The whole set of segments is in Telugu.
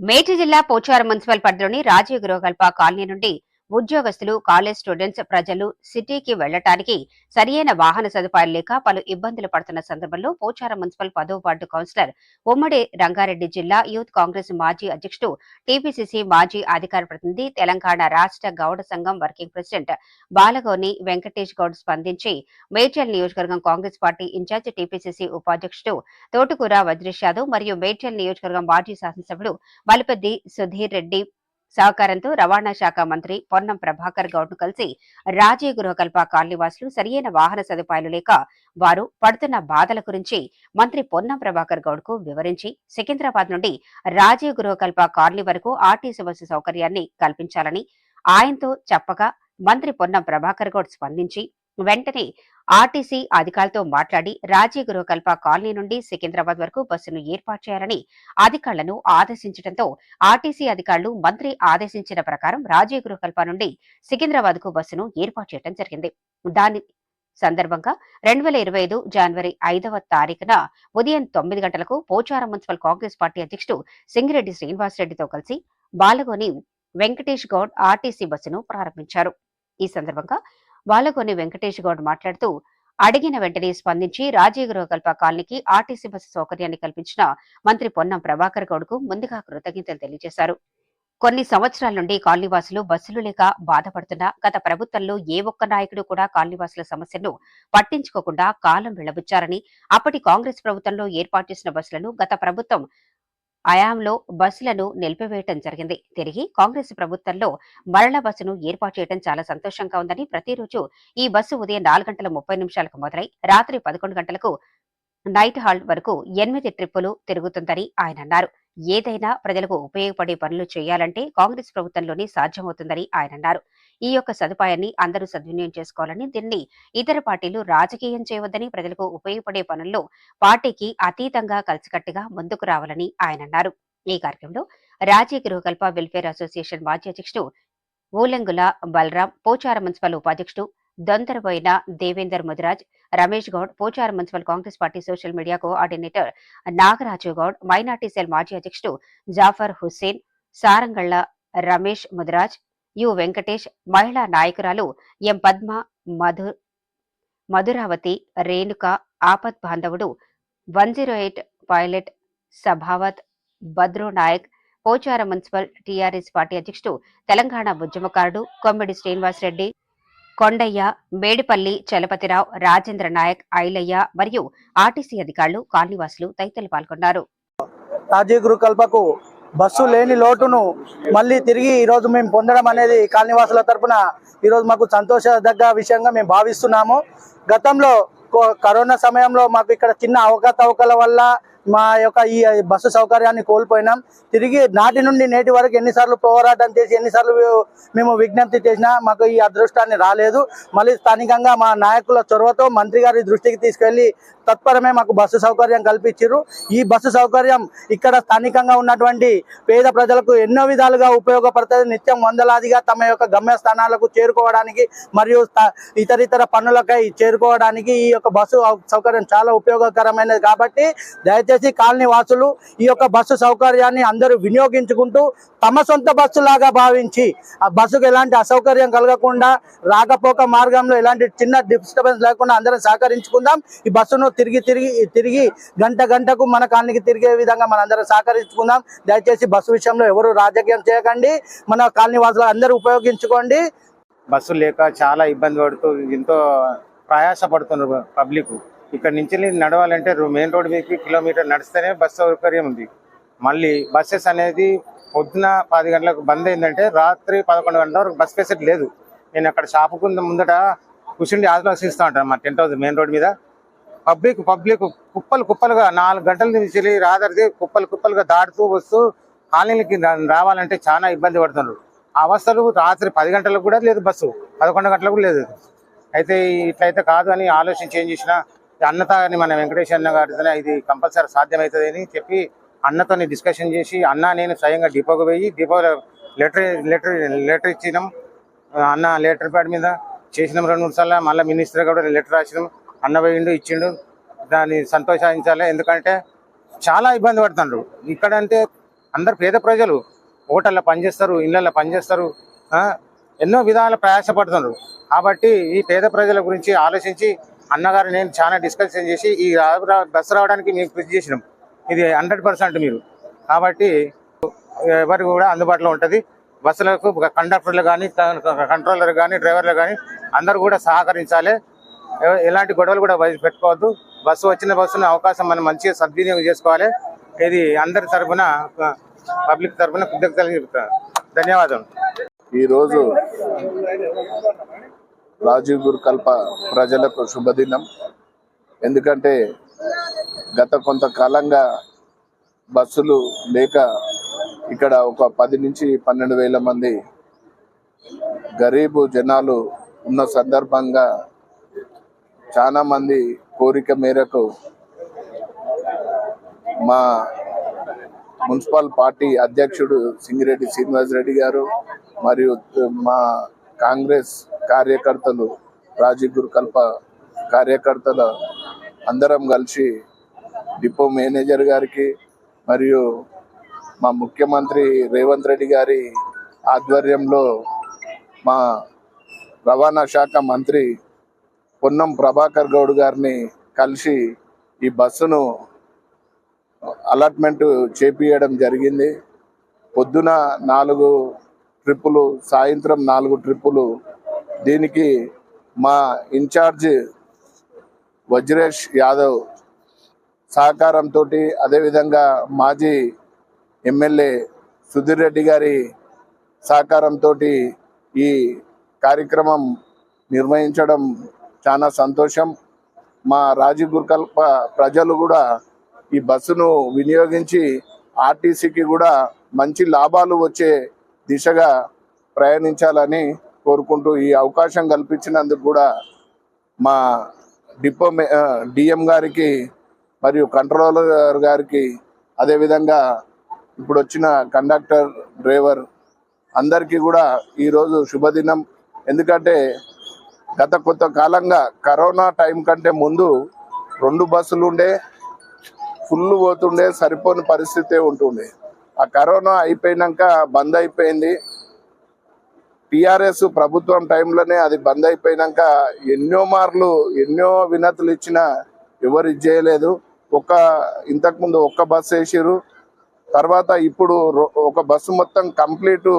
మేటి జిల్లా పోచారం మున్సిపల్ పరిధిలోని రాజీవ్ గృహకల్ప కాలనీ నుండి ఉద్యోగస్తులు కాలేజ్ స్టూడెంట్స్ ప్రజలు సిటీకి వెళ్ళటానికి సరియైన వాహన సదుపాయాలు లేక పలు ఇబ్బందులు పడుతున్న సందర్భంలో పోచారం మున్సిపల్ పదో వార్డు కౌన్సిలర్ ఉమ్మడి రంగారెడ్డి జిల్లా యూత్ కాంగ్రెస్ మాజీ అధ్యక్షుడు టీపీసీసీ మాజీ అధికార ప్రతినిధి తెలంగాణ రాష్ట్ర గౌడ సంఘం వర్కింగ్ ప్రెసిడెంట్ బాలగోని వెంకటేష్ గౌడ్ స్పందించి మేడ్చల్ నియోజకవర్గం కాంగ్రెస్ పార్టీ ఇన్ఛార్జ్ టీపీసీసీ ఉపాధ్యక్షుడు తోటకూర వజ్రేష్ యాదవ్ మరియు మేడ్చల్ నియోజకవర్గం మాజీ శాసనసభ్యుడు బలిపెద్ది సుధీర్ రెడ్డి సహకారంతో రవాణా శాఖ మంత్రి పొన్నం ప్రభాకర్ గౌడ్ను కలిసి రాజీవ్ గృహకల్ప కాలనీవాసులు సరియైన వాహన సదుపాయాలు లేక వారు పడుతున్న బాధల గురించి మంత్రి పొన్నం ప్రభాకర్ గౌడ్కు వివరించి సికింద్రాబాద్ నుండి రాజీ గృహకల్ప కాలనీ వరకు ఆర్టీసీ బస్సు సౌకర్యాన్ని కల్పించాలని ఆయనతో చెప్పగా మంత్రి పొన్నం ప్రభాకర్ గౌడ్ స్పందించి వెంటనే ఆర్టీసీ అధికారులతో మాట్లాడి రాజీవ్ గృహకల్ప కాలనీ నుండి సికింద్రాబాద్ వరకు బస్సును ఏర్పాటు చేయాలని అధికారులను ఆదేశించడంతో ఆర్టీసీ అధికారులు మంత్రి ఆదేశించిన ప్రకారం రాజీవ్ గృహకల్ప నుండి సికింద్రాబాద్కు బస్సును ఏర్పాటు చేయడం జరిగింది. దాని సందర్భంగా రెండు వేల ఇరవై ఐదు జనవరి ఐదవ తారీఖున ఉదయం తొమ్మిది గంటలకు పోచారం మున్సిపల్ కాంగ్రెస్ పార్టీ అధ్యక్షుడు సింగిరెడ్డి శ్రీనివాసరెడ్డితో కలిసి బాలగోని వెంకటేష్ గౌడ్ ఆర్టీసీ బస్సును ప్రారంభించారు. ఈ సందర్భంగా బాలగోని వెంకటేష్ గౌడ్ మాట్లాడుతూ అడిగిన వెంటనే స్పందించి రాజీవ్ గృహకల్ప కాలనీకి ఆర్టీసీ బస్సు సౌకర్యాన్ని కల్పించిన మంత్రి పొన్నం ప్రభాకర్ గౌడ్కు ముందుగా కృతజ్ఞతలు తెలియజేశారు. కొన్ని సంవత్సరాల నుండి కాలనీవాసులు బస్సులు లేక బాధపడుతున్నా గత ప్రభుత్వంలో ఏ ఒక్క నాయకుడు కూడా కాలనీవాసుల సమస్యను పట్టించుకోకుండా కాలం వెళ్ళబుచ్చారని అప్పటి కాంగ్రెస్ ప్రభుత్వంలో ఏర్పాటు చేసిన బస్సులను గత ప్రభుత్వం అయాంలో బస్సులను నిలిపివేయటం జరిగింది. తిరిగి కాంగ్రెస్ ప్రభుత్వంలో మరల బస్సును ఏర్పాటు చేయడం చాలా సంతోషంగా ఉందని ప్రతిరోజు ఈ బస్సు ఉదయం నాలుగు గంటల ముప్పై నిమిషాలకు మొదలై రాత్రి పదకొండు గంటలకు నైట్ హాల్ వరకు ఎనిమిది ట్రిప్పులు తిరుగుతుందని ఆయన అన్నారు. ఏదైనా ప్రజలకు ఉపయోగపడే పనులు చేయాలంటే కాంగ్రెస్ ప్రభుత్వంలోనే సాధ్యమవుతుందని ఆయన అన్నారు. ఈ యొక్క సదుపాయాన్ని అందరూ సద్వినియోగం చేసుకోవాలని దీన్ని ఇతర పార్టీలు రాజకీయం చేయవద్దని ప్రజలకు ఉపయోగపడే పనుల్లో పార్టీకి అతీతంగా కలిసికట్టుగా ముందుకు రావాలని ఆయన అన్నారు. ఈ కార్యక్రమంలో రాజీ గృహకల్ప వెల్ఫేర్ అసోసియేషన్ మాజీ అధ్యక్షుడు ఊలెంగుల బలరాం పోచార మున్సిపల్ ఉపాధ్యక్షుడు Dondaraboina Devender Mudiraj Ramesh Goud Pochara municipal Congress party social media coordinator Nagaraju Goud minority cell మాజీ అధ్యక్షుడు జాఫర్ హుస్సేన్ సారంగళ్ళ రమేష్ ముదిరాజ్ యు వెంకటేష్ మహిళా నాయకురాలు ఎం పద్మ మధు మధురావతి రేణుక ఆపత్ బాంధవుడు one zero eight pilot Sabhavath Bhadro Naik Pochara municipal TRS party అధ్యక్షుడు తెలంగాణ ఉద్యమకారుడు కొమ్మిడి శ్రీనివాసరెడ్డి కొండయ్య మేడిపల్లి చలపతిరావు రాజేంద్ర నాయక్ ఐలయ్య మరియు ఆర్టీసీ అధికారులు కాలనీవాసులు తదితరులు పాల్గొన్నారు. రాజీవ్ గృహ కల్పకు బస్సు లేని లోటును మళ్ళీ తిరిగి ఈరోజు మేము పొందడం అనేది కాలనీవాసుల తరపున ఈరోజు మాకు సంతోషదగ్గ విషయంగా మేము భావిస్తున్నాము. గతంలో కో- కరోనా సమయంలో మాకు ఇక్కడ చిన్న అవకతవకల వల్ల మా యొక్క ఈ బస్సు సౌకర్యాన్ని కోల్పోయినాం. తిరిగి నాటి నుండి నేటి వరకు ఎన్నిసార్లు పోరాటం చేసి ఎన్నిసార్లు మేము విజ్ఞప్తి చేసినా మాకు ఈ అదృష్టాన్ని రాలేదు. మళ్ళీ స్థానికంగా మా నాయకుల చొరవతో మంత్రి గారి దృష్టికి తీసుకెళ్ళి తత్పరమే మాకు బస్సు సౌకర్యం కల్పించారు ఈ బస్సు సౌకర్యం ఇక్కడ స్థానికంగా ఉన్నటువంటి పేద ప్రజలకు ఎన్నో విధాలుగా ఉపయోగపడుతుంది. నిత్యం వందలాదిగా తమ యొక్క గమ్యస్థానాలకు చేరుకోవడానికి మరియు ఇతరితర పనులకై చేరుకోవడానికి ఈ యొక్క బస్సు సౌకర్యం చాలా ఉపయోగకరమైనది. కాబట్టి దయచేసి కాలనీ వాసులు ఈ యొక్క బస్సు సౌకర్యాన్ని అందరూ వినియోగించుకుంటూ తమ సొంత బస్సు లాగా భావించి ఆ బస్సుకు ఎలాంటి అసౌకర్యం కలగకుండా రాకపోక మార్గంలో ఎలాంటి చిన్న డిస్టర్బెన్స్ లేకుండా అందరం సహకరించుకుందాం. ఈ బస్సును తిరిగి తిరిగి తిరిగి గంట గంటకు మన కాలనీకి తిరిగే విధంగా మనందరం సహకరించుకుందాం. దయచేసి బస్సు విషయంలో ఎవరు రాజకీయం చేయకండి. మన కాలనీ వాసులు అందరూ ఉపయోగించుకోండి. బస్సు లేక చాలా ఇబ్బంది పడుతూ ఎంతో ప్రయాసపడుతున్నారు పబ్లిక్. ఇక్కడ నుంచి నడవాలంటే మెయిన్ రోడ్ మీదకి కిలోమీటర్ నడిస్తేనే బస్సు సౌకర్యం ఉంది. మళ్ళీ బస్సెస్ అనేది పొద్దున పది గంటలకు బంద్ అయిందంటే రాత్రి పదకొండు గంటల వరకు బస్ ఫెసిలిటీ లేదు. నేను అక్కడ షాపుకు ముందట కూర్చుండి ఆలోచిస్తూ ఉంటాను మా టెంట్ హౌస్ మెయిన్ రోడ్ మీద. పబ్లిక్ పబ్లిక్ కుప్పలు కుప్పలుగా నాలుగు గంటల నుంచి వెళ్ళి రాదరిది కుప్పలు కుప్పలుగా దాటుతూ వస్తూ కాలనీలకి రావాలంటే చాలా ఇబ్బంది పడుతున్నారు. ఆ అవస్థలు రాత్రి పది గంటలకు కూడా లేదు బస్సు పదకొండు గంటలకు లేదు. అయితే ఇట్లయితే కాదు అని ఆలోచించి ఏం చేసిన అన్నత మన వెంకటేష్ అన్న గారితోనే ఇది కంపల్సరీ సాధ్యమవుతుంది అని చెప్పి అన్నతోని డిస్కషన్ చేసి అన్న నేను స్వయంగా డిపోకి పోయి డిపో లెటర్ లెటర్ లెటర్ ఇచ్చినాం. అన్న లెటర్ ప్యాడ్ మీద చేసినాం రెండు మూడు సార్లు. మళ్ళీ మినిస్టర్ కూడా లెటర్ రాసినాం. అన్న పోయిండు ఇచ్చిండు. దాన్ని సంతోషించాలి. ఎందుకంటే చాలా ఇబ్బంది పడుతుండ్రు ఇక్కడ అంటే అందరు పేద ప్రజలు. హోటల్లో పనిచేస్తారు ఇళ్ళల్లో పనిచేస్తారు. ఎన్నో విధాల ప్రయాసపడుతున్నారు. కాబట్టి ఈ పేద ప్రజల గురించి ఆలోచించి అన్నగారు నేను చాలా డిస్కషన్ చేసి ఈ బస్సు రావడానికి మేము కృషి చేసినాం. ఇది హండ్రెడ్ పర్సెంట్ మీరు. కాబట్టి ఎవరికి కూడా అందుబాటులో ఉంటుంది. బస్సులకు కండక్టర్లు కానీ కంట్రోలర్ కానీ డ్రైవర్లు కానీ అందరూ కూడా సహకరించాలి. ఎలాంటి గొడవలు కూడా పెట్టుకోవద్దు. బస్సు వచ్చిన బస్సును అవకాశం మనం మంచిగా సద్వినియోగం చేసుకోవాలి. ఇది అందరి తరఫున పబ్లిక్ తరఫున కృతజ్ఞతలు చెప్తాను ధన్యవాదాలు ఈరోజు రాజీవ్ గురుకల్ప ప్రజలకు శుభదినం. ఎందుకంటే గత కొంతకాలంగా బస్సులు లేక ఇక్కడ ఒక పది నుంచి పన్నెండు వేల మంది గరీబు జనాలు ఉన్న సందర్భంగా చాలా మంది కోరిక మేరకు మా మున్సిపల్ పార్టీ అధ్యక్షుడు సింగిరెడ్డి శ్రీనివాస్ రెడ్డి గారు మరియు మా కాంగ్రెస్ కార్యకర్తలు రాజీవ్ గురుకల్ప కార్యకర్తలు అందరం కలిసి డిపో మేనేజర్ గారికి మరియు మా ముఖ్యమంత్రి రేవంత్ రెడ్డి గారి ఆధ్వర్యంలో మా రవాణా శాఖ మంత్రి పొన్నం ప్రభాకర్ గౌడ్ గారిని కలిసి ఈ బస్సును అలాట్మెంట్ చేపియడం జరిగింది. పొద్దున నాలుగు ట్రిప్పులు సాయంత్రం నాలుగు ట్రిప్పులు దీనికి మా ఇన్ఛార్జ్ వజ్రేష్ యాదవ్ సహకారంతో అదేవిధంగా మాజీ ఎమ్మెల్యే సుధీర్ రెడ్డి గారి సహకారంతో ఈ కార్యక్రమం నిర్వహించడం చాలా సంతోషం. మా రాజీవ్ గురుకల్ప ప్రజలు కూడా ఈ బస్సును వినియోగించి ఆర్టీసీకి కూడా మంచి లాభాలు వచ్చే దిశగా ప్రయాణించాలని కోరుకుంటూ ఈ అవకాశం కల్పించినందుకు కూడా మా డిపో మే- డిఎం గారికి మరియు కంట్రోలర్ గారికి అదేవిధంగా ఇప్పుడు వచ్చిన కండక్టర్ డ్రైవర్ అందరికీ కూడా ఈరోజు శుభదినం. ఎందుకంటే గత కొంత కాలంగా కరోనా టైం కంటే ముందు రెండు బస్సులు ఉండే ఫుల్ పోతుండే సరిపోని పరిస్థితే ఉంటుండే. ఆ కరోనా అయిపోయినాక బంద్ అయిపోయింది. టిఆర్ఎస్ ప్రభుత్వం టైంలోనే అది బంద్ అయిపోయినాక ఎన్నో మార్లు ఎన్నో వినతులు ఇచ్చినా ఎవరు చేయలేదు. ఒక ఇంతకుముందు ఒక్క బస్సు వేసిర్రు. తర్వాత ఇప్పుడు ఒక బస్సు మొత్తం కంప్లీట్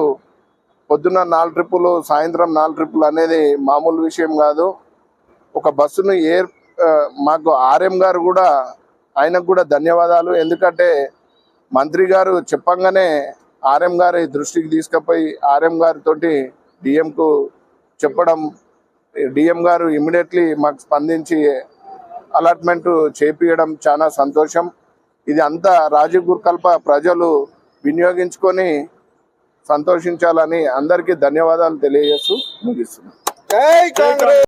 పొద్దున్న నాలుగు ట్రిప్పులు సాయంత్రం నాలుగు ట్రిప్పులు అనేది మామూలు విషయం కాదు. ఒక బస్సును ఏ మాకు ఆర్ఎం గారు కూడా ఆయనకు కూడా ధన్యవాదాలు. ఎందుకంటే మంత్రి గారు చెప్పంగానే ఆర్ఎం గారి దృష్టికి తీసుకుపోయి ఆర్ఎం గారితో డిఎంకు చెప్పడం డిఎం గారు ఇమ్మీడియట్లీ మాకు స్పందించి అలాట్మెంట్ చేపియడం చాలా సంతోషం. ఇది అంతా రాజీవ్ గురుకల్ప ప్రజలు వినియోగించుకొని సంతోషించాలని అందరికీ ధన్యవాదాలు తెలియజేస్తూ ముగిస్తున్నాను